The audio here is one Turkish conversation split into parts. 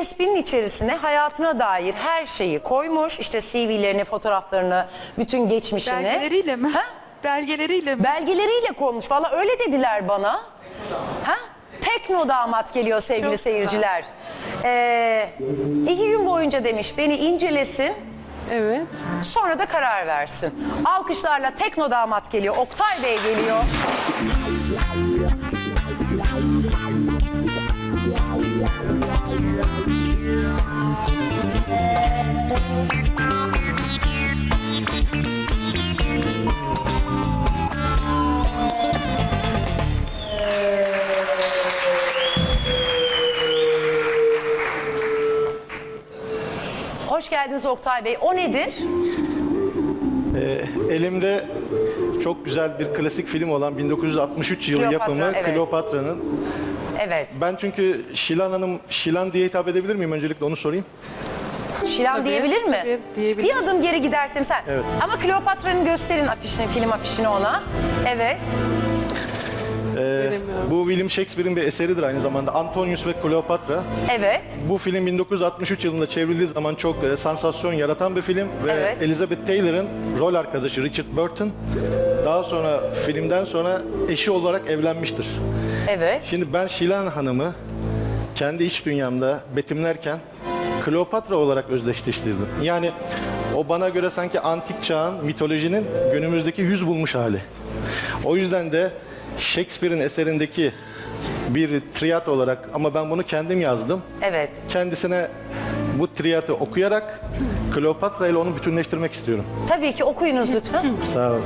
USB'nin içerisine hayatına dair her şeyi koymuş. İşte CV'lerini, fotoğraflarını, bütün geçmişini. Belgeleriyle mi? Ha? Belgeleriyle mi? Belgeleriyle koymuş. Valla öyle dediler bana. Ha? Tekno damat geliyor sevgili Çok seyirciler. Ee, iki gün boyunca demiş beni incelesin. Evet. Sonra da karar versin. Alkışlarla tekno damat geliyor. Oktay Bey geliyor. Hoş geldiniz Oktay Bey. O nedir? Ee, elimde çok güzel bir klasik film olan 1963 yılı Kleopatra, yapımı evet. Kleopatra'nın. Evet. Ben çünkü Şilan Hanım, Şilan diye hitap edebilir miyim? Öncelikle onu sorayım. Şilan Tabii, diyebilir mi? tabii, diyebilir. Bir adım geri gidersen sen. Evet. Ama Kleopatra'nın gösterin afişini, film afişini ona. Evet. Ee, Göremiyorum. bu William Shakespeare'in bir eseridir aynı zamanda. Antonius ve Kleopatra. Evet. Bu film 1963 yılında çevrildiği zaman çok e, sansasyon yaratan bir film ve Evet. Elizabeth Taylor'ın rol arkadaşı Richard Burton daha sonra filmden sonra eşi olarak evlenmiştir. Evet. Şimdi ben Şilan Hanım'ı kendi iç dünyamda betimlerken Kleopatra olarak özdeşleştirdim. Yani o bana göre sanki antik çağın mitolojinin günümüzdeki yüz bulmuş hali. O yüzden de Shakespeare'in eserindeki bir triyat olarak ama ben bunu kendim yazdım. Evet. Kendisine bu triyatı okuyarak Kleopatra ile onu bütünleştirmek istiyorum. Tabii ki okuyunuz lütfen. Sağ olun.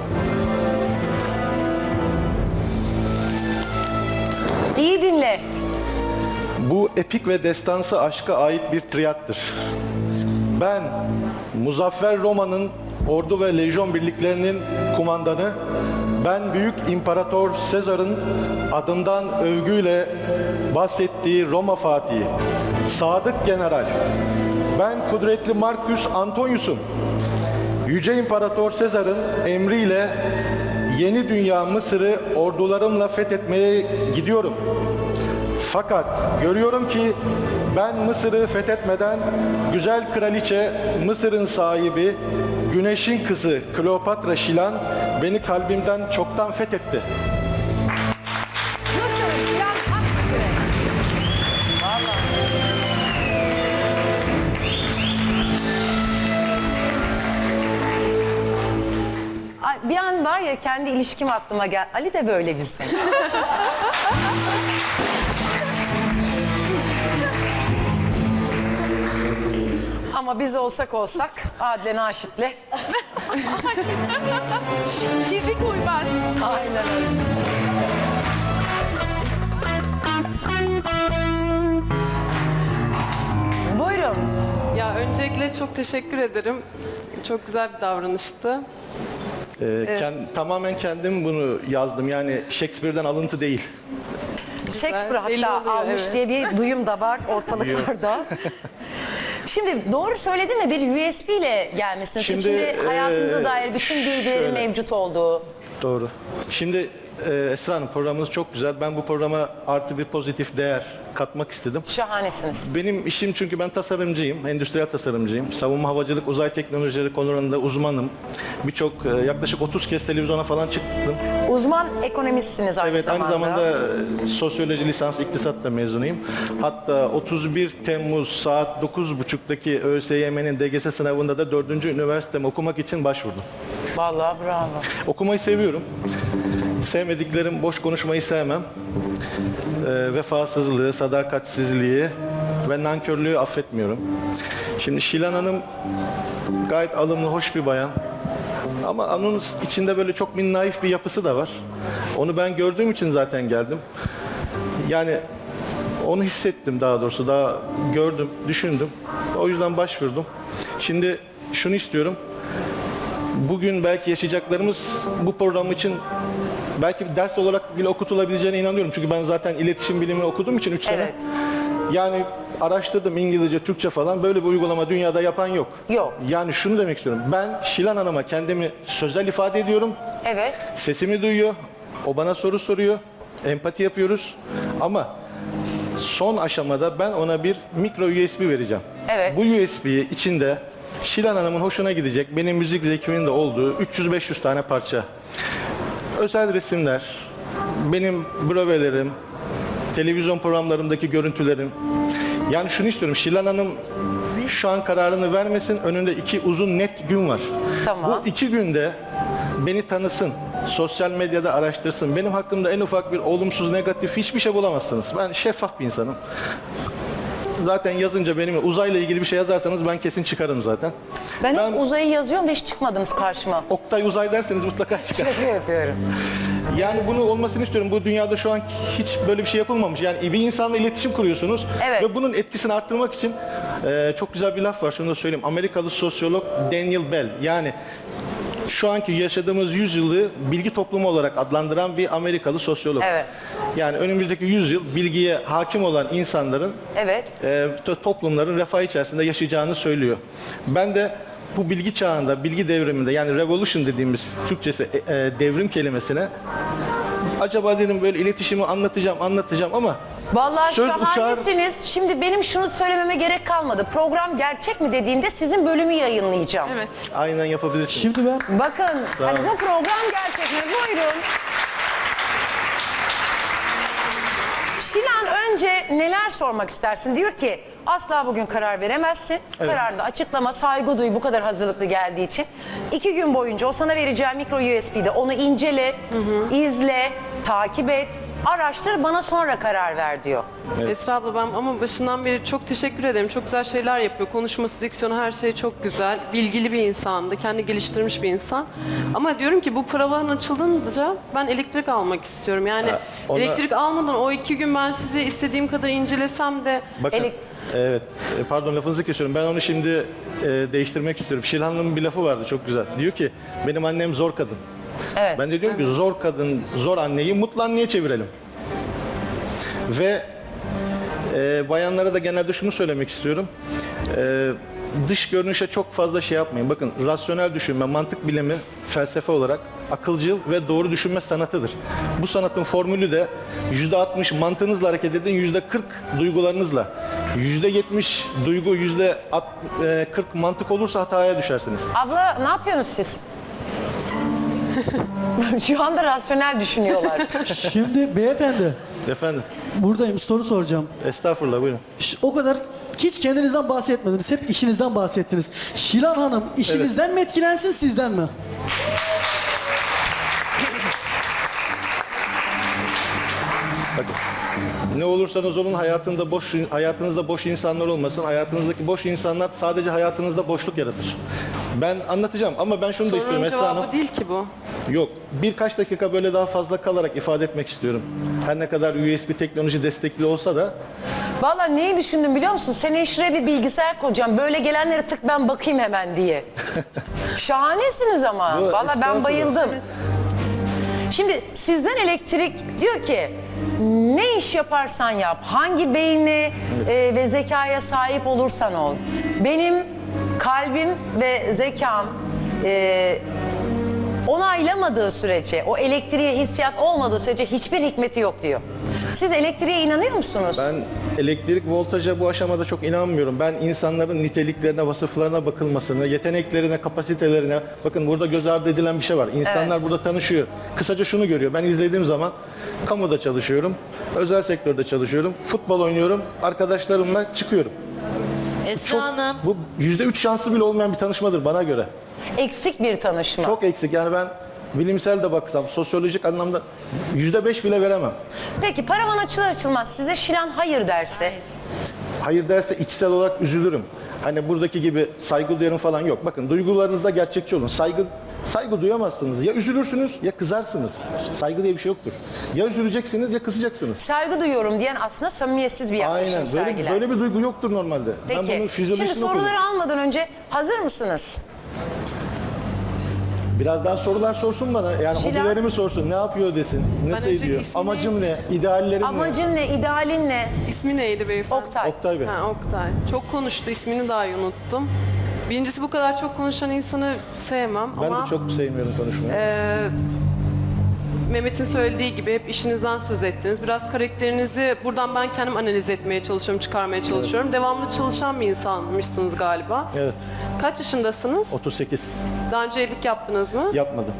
İyi dinle. Bu epik ve destansı aşka ait bir triyattır. Ben, Muzaffer Roma'nın ordu ve lejyon birliklerinin kumandanı, ben Büyük İmparator Sezar'ın adından övgüyle bahsettiği Roma Fatihi, Sadık General, ben kudretli Marcus Antonius'um, Yüce İmparator Sezar'ın emriyle yeni dünya Mısır'ı ordularımla fethetmeye gidiyorum. Fakat görüyorum ki ben Mısır'ı fethetmeden güzel kraliçe Mısır'ın sahibi Güneş'in kızı Kleopatra Şilan beni kalbimden çoktan fethetti. An var ya kendi ilişkim aklıma gel. Ali de böyle bizim. Ama biz olsak olsak Adile Naşit'le Fizik uymaz. aynen öyle. Buyurun. Ya öncelikle çok teşekkür ederim. Çok güzel bir davranıştı. Ee, kend- tamamen kendim bunu yazdım yani Shakespeare'den alıntı değil. Shakespeare hatta oluyor, almış evet. diye bir duyum da var ortalıklarda. Şimdi doğru söyledin mi? Bir USB ile gelmişsiniz. Şimdi, İçinde hayatınıza eee, dair bütün bilgilerin mevcut olduğu. Doğru. Şimdi e, Esra Hanım programınız çok güzel. Ben bu programa artı bir pozitif değer katmak istedim. Şahanesiniz. Benim işim çünkü ben tasarımcıyım, endüstriyel tasarımcıyım. Savunma havacılık, uzay teknolojileri konularında uzmanım. Birçok e, yaklaşık 30 kez televizyona falan çıktım. Uzman ekonomistsiniz aynı Evet, zamanda. aynı zamanda e, sosyoloji lisans iktisat da mezunuyum. Hatta 31 Temmuz saat 9.30'daki ÖSYM'nin DGS sınavında da 4. üniversitemi okumak için başvurdum. Vallahi bravo. Okumayı seviyorum. Sevmediklerim boş konuşmayı sevmem. Ee, vefasızlığı, sadakatsizliği ve nankörlüğü affetmiyorum. Şimdi Şilan Hanım gayet alımlı, hoş bir bayan. Ama onun içinde böyle çok bir naif bir yapısı da var. Onu ben gördüğüm için zaten geldim. Yani onu hissettim daha doğrusu. Daha gördüm, düşündüm. O yüzden başvurdum. Şimdi şunu istiyorum bugün belki yaşayacaklarımız bu program için belki bir ders olarak bile okutulabileceğine inanıyorum. Çünkü ben zaten iletişim bilimi okuduğum için 3 sene. Evet. Yani araştırdım İngilizce, Türkçe falan böyle bir uygulama dünyada yapan yok. Yok. Yani şunu demek istiyorum. Ben Şilan Hanım'a kendimi sözel ifade ediyorum. son aşamada ben ona bir mikro USB vereceğim. Evet. Bu USB'yi içinde Şilan Hanım'ın hoşuna gidecek benim müzik zevkimin de olduğu 300-500 tane parça. Özel resimler, benim brövelerim, televizyon programlarımdaki görüntülerim. Yani şunu istiyorum Şilan Hanım şu an kararını vermesin. Önünde iki uzun net gün var. Tamam. Bu iki günde beni tanısın. Sosyal medyada araştırsın. Benim hakkımda en ufak bir olumsuz, negatif hiçbir şey bulamazsınız. Ben şeffaf bir insanım. Zaten yazınca benim uzayla ilgili bir şey yazarsanız ben kesin çıkarım zaten. Ben, Ben- hep uzayı yazıyorum da hiç çıkmadınız karşıma. Oktay uzay derseniz mutlaka çıkar. Şaka yapıyorum. Yani bunu olmasını istiyorum. Bu dünyada şu an hiç böyle bir şey yapılmamış. Yani bir insanla iletişim kuruyorsunuz Evet. ve bunun etkisini arttırmak için e, çok güzel bir laf var. Şunu da söyleyeyim. Amerikalı sosyolog Daniel Bell. Yani şu anki yaşadığımız yüzyılı bilgi toplumu olarak adlandıran bir Amerikalı sosyolog. Evet. Yani önümüzdeki yüzyıl bilgiye hakim olan insanların Evet. e, to- toplumların refah içerisinde yaşayacağını söylüyor. Ben de bu bilgi çağında, bilgi devriminde yani revolution dediğimiz Türkçesi e, e, devrim kelimesine acaba dedim böyle iletişimi anlatacağım, anlatacağım ama Vallahi söz uçar, şahanesiniz. Şimdi benim şunu söylememe gerek kalmadı. Program gerçek mi dediğinde sizin bölümü yayınlayacağım. Evet. aynen yapabilirsiniz. Şimdi ben Bakın Sağ hani olun. bu program gerçek mi? Buyurun. Şilan önce neler sormak istersin? Diyor ki asla bugün karar veremezsin. Evet. Kararında açıklama, saygı duy bu kadar hazırlıklı geldiği için. İki gün boyunca o sana vereceği mikro USB'de onu incele, izle, takip et, araştır bana sonra karar ver diyor. Evet. Esra abla ben ama başından beri çok teşekkür ederim. Çok güzel şeyler yapıyor. Konuşması, diksiyonu her şey çok güzel. Bilgili bir insandı. Kendi geliştirmiş bir insan. Ama diyorum ki bu paraların açıldığında ben elektrik almak istiyorum. Yani Ha, ona- elektrik almadan o iki gün ben sizi istediğim kadar incelesem de Bakın, Elek- evet, e, pardon lafınızı kesiyorum. Ben onu şimdi e, değiştirmek istiyorum. Şilhan'ın bir lafı vardı çok güzel. Diyor ki, benim annem zor kadın. Evet. Ben de diyorum ki zor kadın, zor anneyi mutlu anneye çevirelim. Ve e, bayanlara da genelde şunu söylemek istiyorum. E, dış görünüşe çok fazla şey yapmayın. Bakın rasyonel düşünme, mantık bilimi felsefe olarak akılcıl ve doğru düşünme sanatıdır. Bu sanatın formülü de %60 mantığınızla hareket edin, %40 duygularınızla. %70 duygu, %40 mantık olursa hataya düşersiniz. Abla ne yapıyorsunuz siz? Şu anda rasyonel düşünüyorlar. şimdi beyefendi Efendim, buradayım soru soracağım. estağfurullah buyurun. Ş- O kadar hiç kendinizden bahsetmediniz. Hep işinizden bahsettiniz. Şilan Hanım işinizden mi etkilensin sizden mi? Ne olursanız olun hayatında boş hayatınızda boş insanlar olmasın. Hayatınızdaki boş insanlar sadece hayatınızda boşluk yaratır. Ben anlatacağım ama ben şunu da istiyorum Esra Hanım. cevabı değil ki bu. Yok. Birkaç dakika böyle daha fazla kalarak ifade etmek istiyorum. Her ne kadar USB teknoloji destekli olsa da Vallahi neyi düşündüm biliyor musun? Seneye şuraya bir bilgisayar koyacağım. Böyle gelenlere tık ben bakayım hemen diye. Şahanesiniz ama. Bu- Vallahi ben estağfurullah. bayıldım. Şimdi sizden elektrik diyor ki ne iş yaparsan yap, hangi beyni e, ve zekaya sahip olursan ol. Benim kalbim ve zekam e, onaylamadığı sürece, o elektriğe hissiyat olmadığı sürece hiçbir hikmeti yok diyor. Siz elektriğe inanıyor musunuz? ben elektrik voltaja bu aşamada çok inanmıyorum. Ben insanların niteliklerine, vasıflarına bakılmasını, yeteneklerine, kapasitelerine bakın burada göz ardı edilen bir şey var. İnsanlar burada tanışıyor. Kısaca şunu görüyor. Ben izlediğim zaman kamuda çalışıyorum, özel sektörde çalışıyorum, futbol oynuyorum, arkadaşlarımla çıkıyorum. Esra Çok, Hanım, bu yüzde üç şansı bile olmayan bir tanışmadır bana göre. Eksik bir tanışma. Çok eksik yani ben bilimsel de baksam, sosyolojik anlamda yüzde beş bile veremem. Peki paravan açılır açılmaz size Şilan hayır derse Hayır derse içsel olarak üzülürüm. Hani buradaki gibi saygı duyarım falan yok. Bakın duygularınızda gerçekçi olun. Saygı saygı duyamazsınız. Ya üzülürsünüz ya kızarsınız. Saygı diye bir şey yoktur. Ya üzüleceksiniz ya kızacaksınız. saygı duyuyorum diyen aslında samimiyetsiz bir yaklaşım Aynen. Böyle, sergiler. böyle bir duygu yoktur normalde. Ben bunun Peki. Şimdi fizyolojisini okudum. soruları almadan önce hazır mısınız? Biraz daha sorular sorsun bana. Yani Şilan- hobilerimi sorsun. Ne yapıyor desin. Nasıl önce ediyor? ismini- Amacım ne? İdeallerim ne? Amacın ne, idealin ne? İsmi neydi beyefendi? Oktay. Oktay Bey. Ha, Oktay. Çok konuştu. ismini dahi unuttum. Birincisi bu kadar çok konuşan insanı sevmem Ben ama de çok sevmiyorum konuşmayı. eee, Mehmet'in söylediği gibi hep işinizden söz ettiniz. Biraz karakterinizi buradan ben kendim analiz etmeye çalışıyorum, çıkarmaya çalışıyorum. Devamlı çalışan bir insanmışsınız galiba. Evet. Kaç yaşındasınız? 38. Daha önce evlilik yaptınız mı? Yapmadım.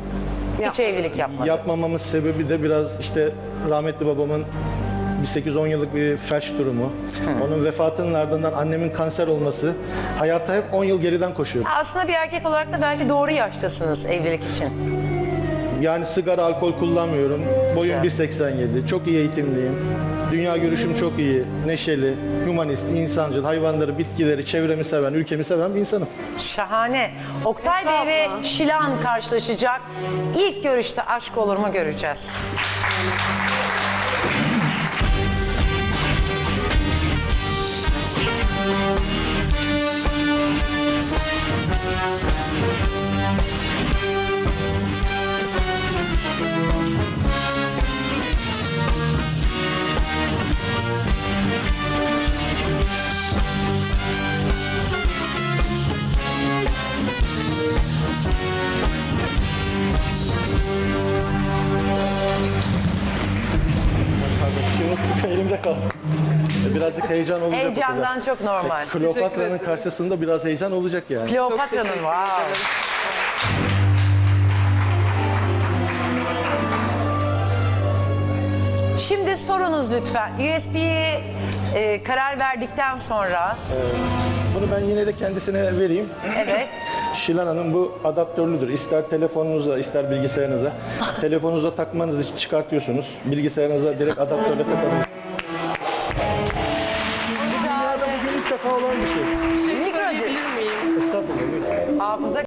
Hiç evlilik yapmadı. Yapmamamın sebebi de biraz işte rahmetli babamın bir 8-10 yıllık bir felç durumu. Onun vefatının ardından annemin kanser olması. Hayata hep 10 yıl geriden koşuyor. Aslında bir erkek olarak da belki doğru yaştasınız evlilik için. Yani sigara, alkol kullanmıyorum. Boyum Güzel. 1.87. Çok iyi eğitimliyim. Dünya görüşüm çok iyi. Neşeli, humanist, insancıl, hayvanları, bitkileri, çevremi seven, ülkemi seven bir insanım. Şahane. Oktay Bey ve. Şilan karşılaşacak. İlk görüşte aşk olur mu göreceğiz. Heyecan olacak. Heyecandan çok normal. Teşekkür Kleopatra'nın ederim. karşısında biraz heyecan olacak yani. Kleopatra'nın wow. Şimdi sorunuz lütfen. USB'ye e, karar verdikten sonra Bunu ben yine de kendisine vereyim. evet Şilan Hanım bu adaptörlüdür. İster telefonunuza ister bilgisayarınıza. Telefonunuza takmanızı çıkartıyorsunuz. Bilgisayarınıza direkt adaptörle takabilirsiniz. Hafıza